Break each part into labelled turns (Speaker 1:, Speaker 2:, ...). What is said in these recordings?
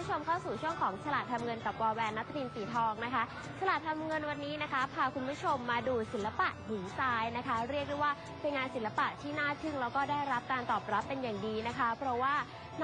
Speaker 1: ู้ชมเข้าสู่ช่วงของฉลาดทำเงินกับวอลแวนนัทรินสีทองนะคะ ฉลาดทำเงินวันนี้นะคะ พาคุณผู้ชมมาดูศิลปะหินทรายนะคะ เรียกได้ว่าเป็นงานศิลปะที่น่าทึ่งแล้วก็ได้รับการตอบรับเป็นอย่างดีนะคะ เพราะว่า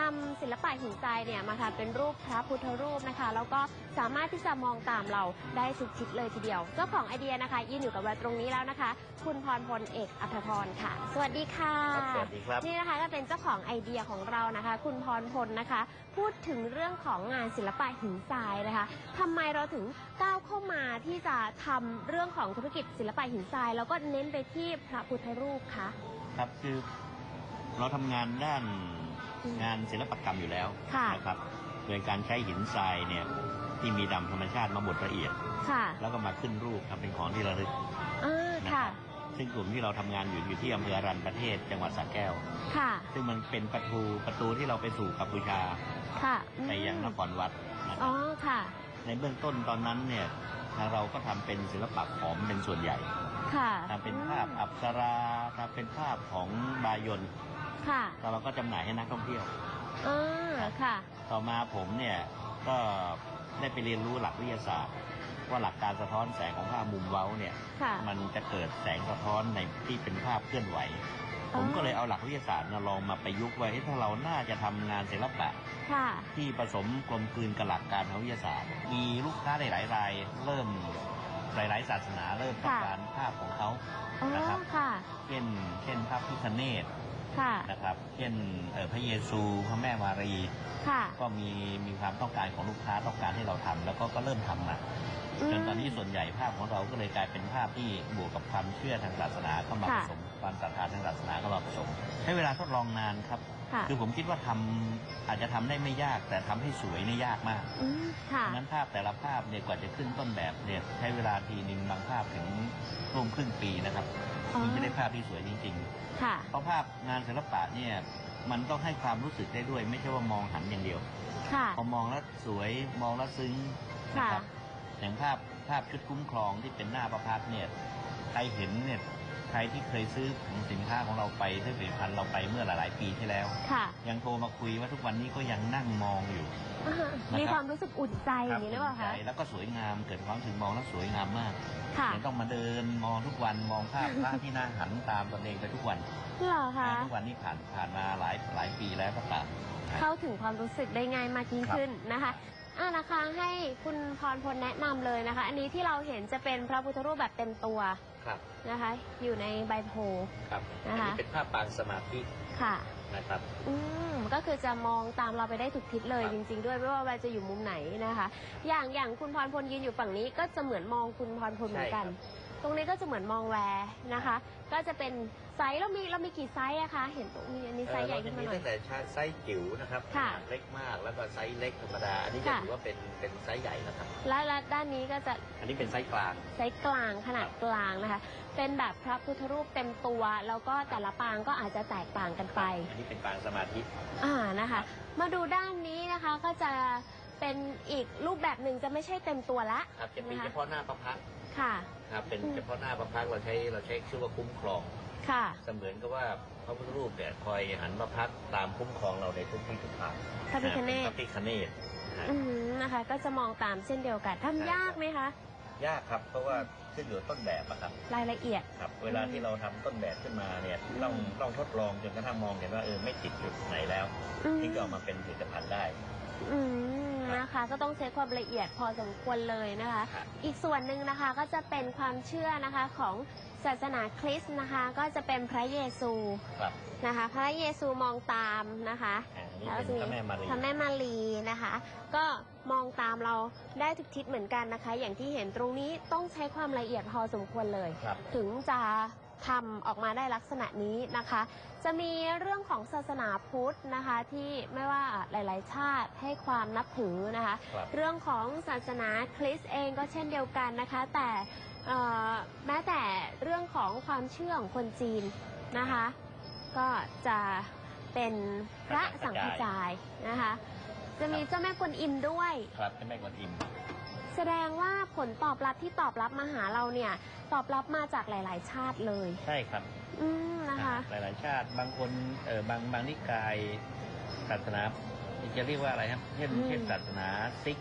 Speaker 1: นำศิลปะหินทรายเนี่ยมาทำเป็นรูปพระพุทธรูปนะคะ แล้วก็สามารถที่จะมองตามเราได้ทุกทิศเลยทีเดียว เจ้าของไอเดียนะคะยืนอยู่กับเราตรงนี้แล้วนะคะ คุณพรพลเอกอัธพรค่ะ สวัสดีค่ะ
Speaker 2: ครับสวัสดีครับ
Speaker 1: นี่นะคะก็เป็นเจ้าของไอเดียของเรานะคะ คุณพรพลนะคะ พูดถึงเรื่องของงานศิลปะหินทรายนะคะทำไมเราถึงก้าวเข้ามาที่จะทำเรื่องของธุรกิจศิลปะหินทราย แล้วก็เน้นไปที่พระพุทธรูปคะ
Speaker 2: ครับคือเราทำงานด้าน
Speaker 1: อืม
Speaker 2: งานศิลปกรรมอยู่แล้ว
Speaker 1: ค่ะ
Speaker 2: นะครับโดยการใช้หินทรายเนี่ยที่มีดำธรรมชาติมาบดละเอียด
Speaker 1: ค่ะ
Speaker 2: แล้วก็มาขึ้นรูปทำเป็นของที่ระลึก
Speaker 1: อ่า
Speaker 2: นะ
Speaker 1: ค่ะ
Speaker 2: ซึ่งกลุ่มที่เราทำงานอยู่อยู่ที่อำเภออรัญญประเทศจังหวัดสระแก้ว
Speaker 1: ค่ะ
Speaker 2: ซึ่งมันเป็นประตูประตูที่เราไปสู่กัมพูชา
Speaker 1: ค่ะอืม
Speaker 2: ไปยังนครวัดนะค
Speaker 1: อ๋
Speaker 2: รั
Speaker 1: อบค่ะ
Speaker 2: ในเบื้องต้นตอนนั้นเนี่ยทางเราก็ทำเป็นศิลปะขอมเป็นส่วนใหญ่
Speaker 1: ค่ะ
Speaker 2: ทำเป็นภาพอัปสราทำเป็นภาพของบายน
Speaker 1: ค่ะ
Speaker 2: แล้วเราก็จำหน่ายให้นักท่องเที่ยว
Speaker 1: อ่าค่ะ
Speaker 2: ต่อมาผมเนี่ยก็ได้ไปเรียนรู้หลักวิทยาศาสตร์ ว่าหลักการสะท้อนแสงของภาพมุมเว้าเนี่ย
Speaker 1: ค่ะ
Speaker 2: มันจะเกิดแสงสะท้อนในที่เป็นภาพเคลื่อนไหว
Speaker 1: อ๋อ
Speaker 2: ผมก็เลยเอาหลักวิทยาศาสตร์มาลองมาประยุกต์ไว้เอ๊ะถ้าเราน่าจะทำงานศิลปะ
Speaker 1: ค่ะ
Speaker 2: ที่ผสมกลมกลืนกับหลักการทางวิทยาศาสตร์ มีลูกค้าหลายๆราย เริ่มหลายๆศาสนาเริ่มต้อง
Speaker 1: ค่ะ
Speaker 2: การภาพของเขา
Speaker 1: อ๋อ
Speaker 2: นะครับ
Speaker 1: ค่ะ
Speaker 2: เช่นเช่นภาพพิคเนต
Speaker 1: ค่ะ
Speaker 2: นะครับ เช่นเอ่อพระเยซูพระแม่มารี
Speaker 1: ค่ะ
Speaker 2: ก็มีมีความต้องการของลูกค้าต้องการให้เราทำแล้วก็ก็เริ่มทำมาจนตอนนี้ส่วนใหญ่ภาพของเราก็เลยกลายเป็นภาพที่บวกกับความเชื่อทางศาสนาเข้ามาผ
Speaker 1: ค่ะ
Speaker 2: สม ความศรัทธาทางศาสนาเข้ามาผสมใช้เวลาทดลองนานครับ
Speaker 1: ค่ะ
Speaker 2: คือผมคิดว่าทำอาจจะทำได้ไม่ยากแต่ทำให้สวยนี่ยากมาก
Speaker 1: อืมค่ะ
Speaker 2: ดังนั้นภาพแต่ละภาพเนี่ยกว่าจะขึ้นต้นแบบเนี่ยใช้เวลาทีหนึ่งบางภาพถึงร่วมครึ่งปีนะครับ
Speaker 1: อ๋อ
Speaker 2: ถึงจะได้ภาพที่สวยจริง ๆ
Speaker 1: ค่ะ
Speaker 2: เพราะภาพงานศิลปะเนี่ยมันต้องให้ความรู้สึกได้ด้วย ไม่ใช่ว่ามองหันอย่างเดียว
Speaker 1: ค่ะ
Speaker 2: พอมองแล้วสวยมองแล้วซึ้งนะ
Speaker 1: ค่ะ
Speaker 2: ครับอย่างภาพภาพชุดคุ้มครองที่เป็นหน้าประพัดเนี่ยใค รเห็นเนี่ยใครที่เคยซื้อของสินค้าของเราไปซื้อผลิตภัณฑ์เราไปเมื่อหลายๆปีที่แล้ว
Speaker 1: ค่ะ
Speaker 2: ยังโทรมาคุยว่าทุกวันนี้ก็ยังนั่งมองอยู่
Speaker 1: อ่า
Speaker 2: นะครับ
Speaker 1: มีความรู้สึกอุ่นใจอย่างนี้หรือเปล่า
Speaker 2: ค
Speaker 1: คะ
Speaker 2: บแล้วก็สวยงามเกิดความรู้สึกมองแล้วสวยงามมาก
Speaker 1: ค่ะ
Speaker 2: ยังต้องมาเดินมองทุกวันมองภาพพระที่หน้าหันตามตนเองไปทุกวัน
Speaker 1: เหรอคะ
Speaker 2: ทุกวันนี้ผ่านผ่านมาหลายหลายปีแล้วก็ตาม
Speaker 1: เข้าถึงความรู้สึกได้ง่ายมากยิ่ง
Speaker 2: ครับ
Speaker 1: ขึ้นนะคะอ่านะคะให้คุณพรพลแนะนำเลยนะคะ อันนี้ที่เราเห็นจะเป็นพระพุทธรูปแบบเต็มตัว
Speaker 2: ครับ
Speaker 1: นะคะ อยู่ในใบโพธิ์
Speaker 2: ครับ
Speaker 1: นะคะ
Speaker 2: อันนี้เป็นภาพปางสมาธิ
Speaker 1: ค่ะ
Speaker 2: นะครับ
Speaker 1: อืมก็คือจะมองตามเราไปได้ทุกทิศเลย
Speaker 2: ครับ
Speaker 1: จริง ๆ ด้วยไม่ว่าเราจะอยู่มุมไหนนะคะ อย่างอย่างคุณพรพลยืนอยู่ฝั่งนี้ก็จะเหมือนมองคุณพรพลเหมือนกัน ตรงนี้ก็จะเหมือนมองแวร์นะคะ ก็จะเป็นไซส์เรามีเรามีกี่ไซส์อะคะ เห็นตรงนี้อันนี้ไซส์ใหญ่ขึ้นมาหน่อย
Speaker 2: ตั้งแต่ไซส์จิ๋วนะครับ
Speaker 1: ค่ะ
Speaker 2: ขนาดเล็กมากแล้วก็ไซส์เล็กธรรมดา อันนี้จะ
Speaker 1: ค่ะ
Speaker 2: ถือว่าเป็นเป็นไซส์ใหญ่แล้วครับ
Speaker 1: และและด้านนี้ก็จะ
Speaker 2: อันนี้เป็นไซส์กลาง
Speaker 1: ไซส์กลางขนาดกลางนะคะ เป็นแบบพระพุทธรูปเต็มตัว แล้วก็แต่ละปางก็อาจจะแตกต่างกันไป
Speaker 2: อันนี้เป็นปางสมาธิ
Speaker 1: อ่านะคะ มาดูด้านนี้นะคะก็จะเป็นอีกรูปแบบหนึ่งจะไม่ใช่เต็มตัวละ
Speaker 2: ครับจะเป็น
Speaker 1: นะคะ
Speaker 2: เฉพาะหน้าประพักตร์
Speaker 1: ค่ะ
Speaker 2: ครับเป็น
Speaker 1: อืม
Speaker 2: เฉพาะหน้าประพักตร์เราใช้เราใช้ชื่อว่าคุ้มครอง
Speaker 1: ค่ะ
Speaker 2: เสมือนกับว่าพระพุทธรูปเนี่ยคอยหันมาพักตามคุ้มครองเราในทุกที่ทุกทาง
Speaker 1: พระพิฆเน
Speaker 2: พ
Speaker 1: ศ
Speaker 2: ระพิฆเนศนะ
Speaker 1: อืมนะคะ ก็จะมองตามเช่นเดียวกันทำยากไหมคะ
Speaker 2: ยากครับ เพราะว่าขึ้นอยู่กับต้นแบบอะครับ
Speaker 1: รายละเอียด
Speaker 2: ครับ เวลาที่เราทำต้นแบบขึ้นมาเนี่ยต้องต้องทดลองจนกระทั่งมองเห็นว่าเออไม่ติดจุดไหนแล้ว
Speaker 1: อืม
Speaker 2: ที่จะออกมาเป็นผลิตภัณฑ์ได้
Speaker 1: อืม นะคะ ก็ต้องใช้ความละเอียดพอสมควรเลยนะคะ
Speaker 2: ครับ
Speaker 1: อีกส่วนหนึ่งนะคะก็จะเป็นความเชื่อนะคะของศาสนาคริสต์นะคะ ก็จะเป็นพระเยซู
Speaker 2: ครับ
Speaker 1: นะคะ พระเยซูมองตามนะคะ
Speaker 2: อ่านี่เป็นพระแม่มารี
Speaker 1: พระแม่มารีนะคะ ก็มองตามเราได้ทุกทิศเหมือนกันนะคะ อย่างที่เห็นตรงนี้ต้องใช้ความละเอียดพอสมควรเลย
Speaker 2: ครับ
Speaker 1: ถึงจะ ทำออกมาได้ลักษณะนี้นะคะ จะมีเรื่องของศาสนาพุทธนะคะที่ไม่ว่าหลาย ๆ ชาติให้ความนับถือนะคะ
Speaker 2: ครับ
Speaker 1: เรื่องของศาสนาคริสต์เองก็เช่นเดียวกันนะคะ แต่เอ่อแม้แต่เรื่องของความเชื่อของคนจีนนะคะ ก็จะเป็นพระสังฆจายนะคะ จะมีเจ้าแม่กวนอิมด้วย
Speaker 2: ครับเป็นแม่กวนอิม
Speaker 1: แสดงว่าผลตอบรับที่ตอบรับมาหาเราเนี่ย ตอบรับมาจากหลาย ๆ ชาติเลย
Speaker 2: ใช่ครับ
Speaker 1: อืมนะคะ
Speaker 2: หลายๆ ชาติบางคนเออบางบางนิกายศาสนาจะเรียกว่าอะไรครับเช่น
Speaker 1: อืม
Speaker 2: เช่นศาสนาซิก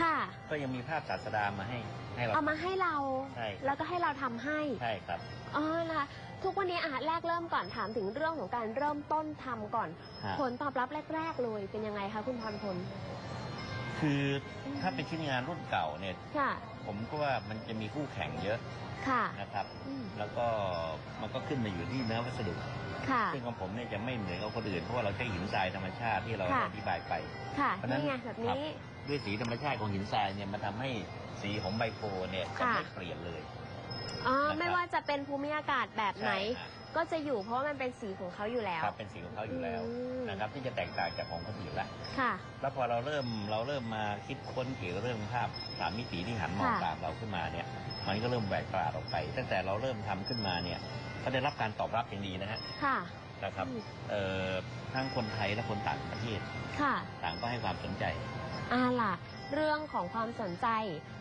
Speaker 1: ค่ะ
Speaker 2: ก็ยังมีภาพศาสดามาให้ให้เรา
Speaker 1: เอามาให้เรา
Speaker 2: ใช่ครับ
Speaker 1: แล้วก็ให้เราทำให้
Speaker 2: ใช่ครับ
Speaker 1: อ๋อ นะคะ ทุกวันนี้อะแรกเริ่มก่อนถามถึงเรื่องของการเริ่มต้นทำก่อน
Speaker 2: ฮะ
Speaker 1: ผลตอบรับแรก ๆ เลยเป็นยังไงคะคุณพรพล
Speaker 2: คือถ้าเป็นชิ้นงานรุ่นเก่าเนี่ย
Speaker 1: ค่ะ
Speaker 2: ผมก็ว่ามันจะมีคู่แข่งเยอะ
Speaker 1: ค่ะ
Speaker 2: นะครับ
Speaker 1: อืม
Speaker 2: แล้วก็มันก็ขึ้นมาอยู่ที่เนื้อวัสดุ
Speaker 1: ค่ะ
Speaker 2: ซึ่งของผมเนี่ยจะไม่เหมือนกับคนอื่น เพราะว่าเราใช้หินทรายธรรมชาติที่เรา
Speaker 1: ค่ะ
Speaker 2: อธิบายไป
Speaker 1: ค่ะ
Speaker 2: เพราะฉะนั้น
Speaker 1: นี่ไงแบบนี้
Speaker 2: ด้วยสีธรรมชาติของหินทรายเนี่ยมันทำให้สีของใบโพเนี่ยจะ
Speaker 1: ค่ะ
Speaker 2: ไม่เปลี่ยนเลย
Speaker 1: อ๋อ
Speaker 2: นะครับ
Speaker 1: ไม่ว่าจะเป็นภูมิอากาศแบบไหน
Speaker 2: ใช่ฮะ
Speaker 1: ก็จะอยู่เพราะว่ามันเป็นสีของเขาอยู่แล้ว
Speaker 2: ครับเป็นสีของเขาอยู่แล้ว
Speaker 1: อืม
Speaker 2: นะครับที่จะแตกต่างจากของคนอื่นละ
Speaker 1: ค่ะ
Speaker 2: แล้วพอเราเริ่มเราเริ่มมาคิดค้นเกี่ยวกับเรื่องภาพสามมิติที่หันมอง
Speaker 1: ค่ะ
Speaker 2: ตามเราขึ้นมาเนี่ย มันก็เริ่มแหวกปลาดออกไป ตั้งแต่เราเริ่มทำขึ้นมาเนี่ยก็ได้รับการตอบรับอย่างดีนะฮะ
Speaker 1: ค่ะ
Speaker 2: นะครับ
Speaker 1: อืม
Speaker 2: เอ่อทั้งคนไทยและคนต่างประเทศ
Speaker 1: ค่ะ
Speaker 2: ต่างก็ให้ความสนใจ
Speaker 1: อ่าล่ะ เรื่องของความสนใจ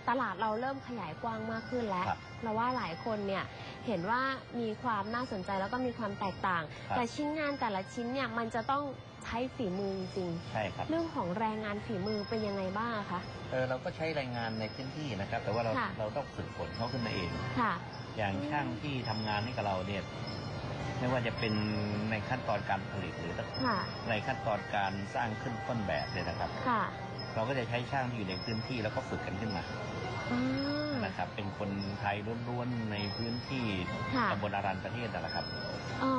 Speaker 1: ตลาดเราเริ่มขยายกว้างมากขึ้นแล้ว
Speaker 2: ครับ
Speaker 1: เพราะว่าหลายคนเนี่ย เห็นว่ามีความน่าสนใจแล้วก็มีความแตกต่าง
Speaker 2: ครับ
Speaker 1: แต่ชิ้นงานแต่ละชิ้นเนี่ยมันจะต้องใช้ฝีมือจริง
Speaker 2: ใช่ครับ
Speaker 1: ๆเรื่องของแรงงานฝีมือเป็นยังไงบ้างอะคะ
Speaker 2: เออเราก็ใช้แรงงานในพื้นที่นะครับ แต่ว่าเรา
Speaker 1: ค่ะ
Speaker 2: เราต้องฝึกฝนเขาขึ้นมาเอง
Speaker 1: ค่ะ
Speaker 2: อย่าง
Speaker 1: อืม
Speaker 2: ช่างที่ทำงานให้กับเราเนี่ยไม่ว่าจะเป็นในขั้นตอนการผลิตหรือ
Speaker 1: ค่ะ
Speaker 2: ในขั้นตอนการสร้างขึ้นต้นแบบเลยนะครับ
Speaker 1: ค่ะ
Speaker 2: เราก็จะใช้ช่างที่อยู่ในพื้นที่แล้วก็ฝึกกันขึ้นมา
Speaker 1: อ่า
Speaker 2: นะครับ เป็นคนไทยล้วนๆในพื้นที่
Speaker 1: ค่ะ
Speaker 2: ตำบลอารันประเทศนั่นแหละครับ
Speaker 1: อ๋อ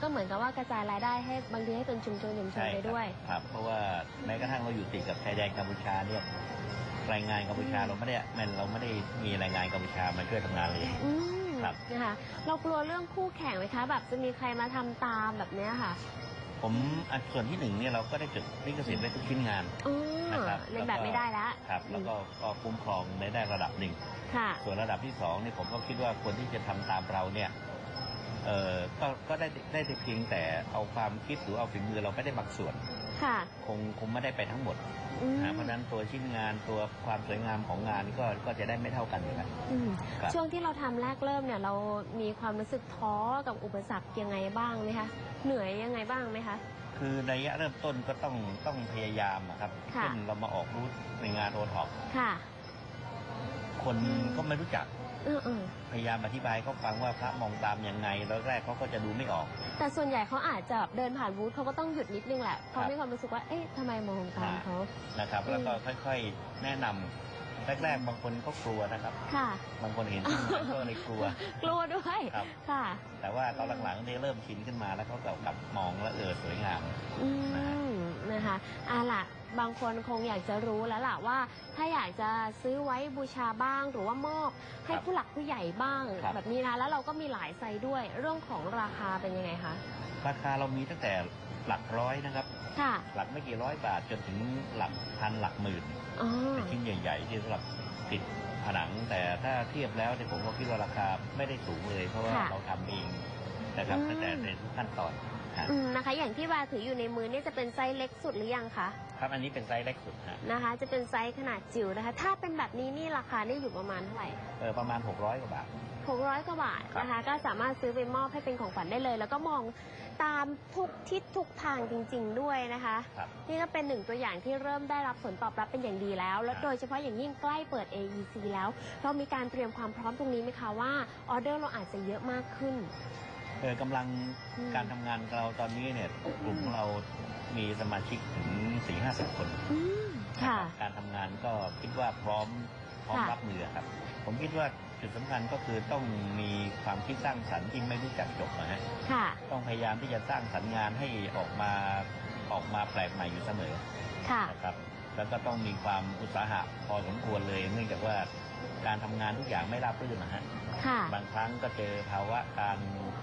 Speaker 1: ก็เหมือนกับว่ากระจายรายได้ให้บางทีให้เป็นชุมชนชุมชน
Speaker 2: ใช่
Speaker 1: ไป
Speaker 2: ครับ
Speaker 1: ด้วย
Speaker 2: ครับ เพราะว่าแม้กระทั่งเราอยู่ติดกับชายแดนกัมพูชาเนี่ยแรงงานกัมพูชา
Speaker 1: อืม
Speaker 2: เราไม่ได้แมันเราไม่ได้มีแรงงานกัมพูชามาช่วยทำงานเลย
Speaker 1: อืม
Speaker 2: ครับ
Speaker 1: นะคะ เรากลัวเรื่องคู่แข่งไหมคะ แบบจะมีใครมาทำตามแบบเนี้ยค่ะ
Speaker 2: ผมอันส่วนที่หนึ่งเนี่ยเราก็ได้จดลิขสิทธิ์ไว้ทุกชิ้นงาน
Speaker 1: อ๋อ
Speaker 2: นะครับ
Speaker 1: เรียนแบบไม่ได้แล้ว
Speaker 2: ครับ แล้วก็ก็คุ้มครองในได้ระดับหนึ่ง
Speaker 1: ค่ะ
Speaker 2: ส่วนระดับที่สองเนี่ยผมก็คิดว่าคนที่จะทำตามเราเนี่ยเออก็ก็ได้ได้แต่เพียงแต่เอาความคิดหรือเอาฝีมือเราไม่ได้บางส่วน
Speaker 1: ค่ะ
Speaker 2: คงคงไม่ได้ไปทั้งหมด
Speaker 1: อืม
Speaker 2: นะเพราะฉะนั้นตัวชิ้นงานตัวความสวยงามของงานก็ก็จะได้ไม่เท่ากันอยู่แล้ว
Speaker 1: อืม
Speaker 2: ครับ
Speaker 1: ช่วงที่เราทำแรกเริ่มเนี่ย เรามีความรู้สึกท้อกับอุปสรรคยังไงบ้างไหมคะ เหนื่อยยังไงบ้างไหมคะ
Speaker 2: คือในระยะเริ่มต้นก็ต้องต้องพยายามอะครับ
Speaker 1: ค่ะ
Speaker 2: เช่นเรามาออกรูทในงานโอท็อป
Speaker 1: ค่ะ
Speaker 2: คน
Speaker 1: อืม
Speaker 2: ก็ไม่รู้จัก
Speaker 1: เออเออ
Speaker 2: พยายามอธิบายเขาฟังว่าพระมองตามยังไงแล้วแรกเขาก็จะดูไม่ออก
Speaker 1: แต่ส่วนใหญ่เขาอาจจะแบบเดินผ่านบูธเขาก็ต้องหยุดนิดนึงแหละเขา
Speaker 2: ครับ
Speaker 1: มีความรู้สึกว่าเอ๊ะทำไมมองตามเขา
Speaker 2: นะครับ
Speaker 1: อืม
Speaker 2: แล้วก็ค่อยๆ แนะนำ แรกๆ บางคนก็กลัวนะครับ
Speaker 1: ค่ะ
Speaker 2: บางคนเห็นชิ้นงานก็เลยกลัว
Speaker 1: กลัวด้วย
Speaker 2: ครับ
Speaker 1: ค่ะ
Speaker 2: แต่ว่าตอนหลังๆเนี่ยเริ่มชินขึ้นมาแล้วเขาก็กลับมองแล้วเออสวยงาม
Speaker 1: อืมนะคะเอาล่ะบางคนคงอยากจะรู้แล้วล่ะว่า ถ้าอยากจะซื้อไว้บูชาบ้าง หรือว่ามอบให้
Speaker 2: ครับ
Speaker 1: ผู้หลักผู้ใหญ่บ้าง
Speaker 2: ครับ
Speaker 1: แบบนี้นะแล้วเราก็มีหลายไซส์ด้วย เรื่องของราคาเป็นยังไงคะ
Speaker 2: ราคาเรามีตั้งแต่ หลักร้อยนะครับ
Speaker 1: ค่ะ
Speaker 2: หลักไม่กี่ร้อยบาทจนถึงหลักพันหลักหมื่น
Speaker 1: อ๋อ
Speaker 2: เป็นชิ้นใหญ่ๆ ที่สำหรับติดผนัง แต่ถ้าเทียบแล้วเนี่ยผมก็คิดว่าราคาไม่ได้สูงเลย เพราะว่า
Speaker 1: ค่ะ
Speaker 2: เราทำเองนะครับ
Speaker 1: อืม
Speaker 2: ตั้งแต่ในทุกขั้นตอนฮะ
Speaker 1: อืมนะคะ อย่างที่วาถืออยู่ในมือเนี่ยจะเป็นไซส์เล็กสุดหรือยังคะ
Speaker 2: ครับ อันนี้เป็นไซส์เล็กสุดฮะ
Speaker 1: นะคะ จะเป็นไซส์ขนาดจิ๋วนะคะ ถ้าเป็นแบบนี้นี่ราคานี่อยู่ประมาณเท่าไหร่
Speaker 2: เออประมาณ 600 กว่าบาท
Speaker 1: 600 กว่าบาทนะคะ ก็สามารถซื้อไปมอบให้เป็นของขวัญได้เลย แล้วก็มองตามทุกทิศทุกทางจริง ๆ ด้วยนะคะ
Speaker 2: ครับ
Speaker 1: นี่ก็เป็นหนึ่งตัวอย่างที่เริ่มได้รับผลตอบรับเป็นอย่างดีแล้ว และ
Speaker 2: ครับ
Speaker 1: โดยเฉพาะอย่างยิ่งใกล้เปิด AEC แล้ว เรามีการเตรียมความพร้อมตรงนี้ไหมคะว่าออเดอร์เราอาจจะเยอะมากขึ้น
Speaker 2: เออกำลัง
Speaker 1: อืม
Speaker 2: การทำงานของเราตอนนี้เนี่ยกลุ่มของเรามีสมาชิกถึง4 5 0คน
Speaker 1: อืมค่ะ
Speaker 2: นะครับการทำงานก็คิดว่าพร้อมพร้อม
Speaker 1: ค่ะ
Speaker 2: รับมือครับ ผมคิดว่าจุดสำคัญก็คือต้องมีความคิดสร้างสรรค์ที่ไม่รู้จักจบนะฮะ
Speaker 1: ค่ะ
Speaker 2: ต้องพยายามที่จะสร้างสรรค์งานให้ออกมาออกมาแปลกใหม่อยู่เสมอ
Speaker 1: ค่ะ
Speaker 2: นะครับ แล้วก็ต้องมีความอุตสาหะพอสมควรเลย เนื่องจากว่า การทำงานทุกอย่างไม่ราบรื่นนะฮะ
Speaker 1: ค่ะ
Speaker 2: บางครั้งก็เจอภาวะการ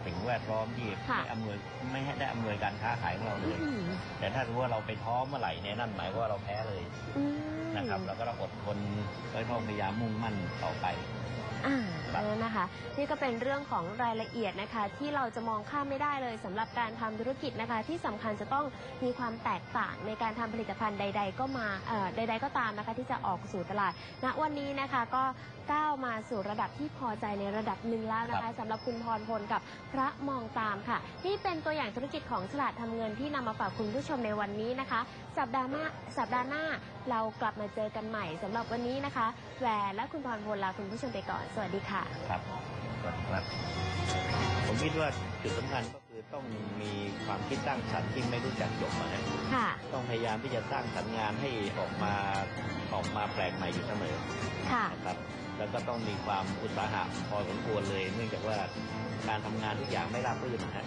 Speaker 2: สิ่งแวดล้อมที่
Speaker 1: ค่ะ
Speaker 2: ไม่อำนวยไม่ให้ได้อำนวยการค้าขายของเราเลย
Speaker 1: อืม
Speaker 2: แต่ถ้ารู้ว่าเราไปท้อเมื่อไหร่เนี่ยนั่นหมายว่าเราแพ้เลย
Speaker 1: อืม
Speaker 2: นะครับเราก็ต้องอดทนแล้วก็พยายามมุ่งมั่นต่อไป
Speaker 1: อ่า
Speaker 2: ครับ
Speaker 1: แล้วนะคะ นี่ก็เป็นเรื่องของรายละเอียดนะคะ ที่เราจะมองข้ามไม่ได้เลยสำหรับการทำธุรกิจนะคะ ที่สำคัญจะต้องมีความแตกต่างในการทำผลิตภัณฑ์ใด ๆ ก็มาเอ่อใด ๆ ก็ตามนะคะ ที่จะออกสู่ตลาดณวันนี้นะคะก็ก้าวมาสู่ระดับที่พอใจในระดับหนึ่งแล้วนะคะสำหรับคุณพรพลกับพระมองตามค่ะ นี่เป็นตัวอย่างธุรกิจของฉลาดทำเงินที่นำมาฝากคุณผู้ชมในวันนี้นะคะ สัปดาห์หน้าสัปดาห์หน้าเรากลับมาเจอกันใหม่สำหรับวันนี้นะคะแหวนและคุณพรพลลาคุณผู้ชมไปก่อน สวัสดีค่ะ
Speaker 2: ครับสวัสดีครับ ผมคิดว่าจุดสำคัญก็คือต้องมีความคิดสร้างสรรค์ที่ไม่รู้จักจบอะนะ
Speaker 1: ค่ะ
Speaker 2: ต้องพยายามที่จะสร้างสรรค์งานให้ออกมาออกมาแปลกใหม่อยู่เสมอ
Speaker 1: ค่ะ
Speaker 2: นะครับ แล้วก็ต้องมีความอุตสาหะพอสมควรเลย เนื่องจากว่าการทำงานทุกอย่างไม่ราบรื่นนะฮะ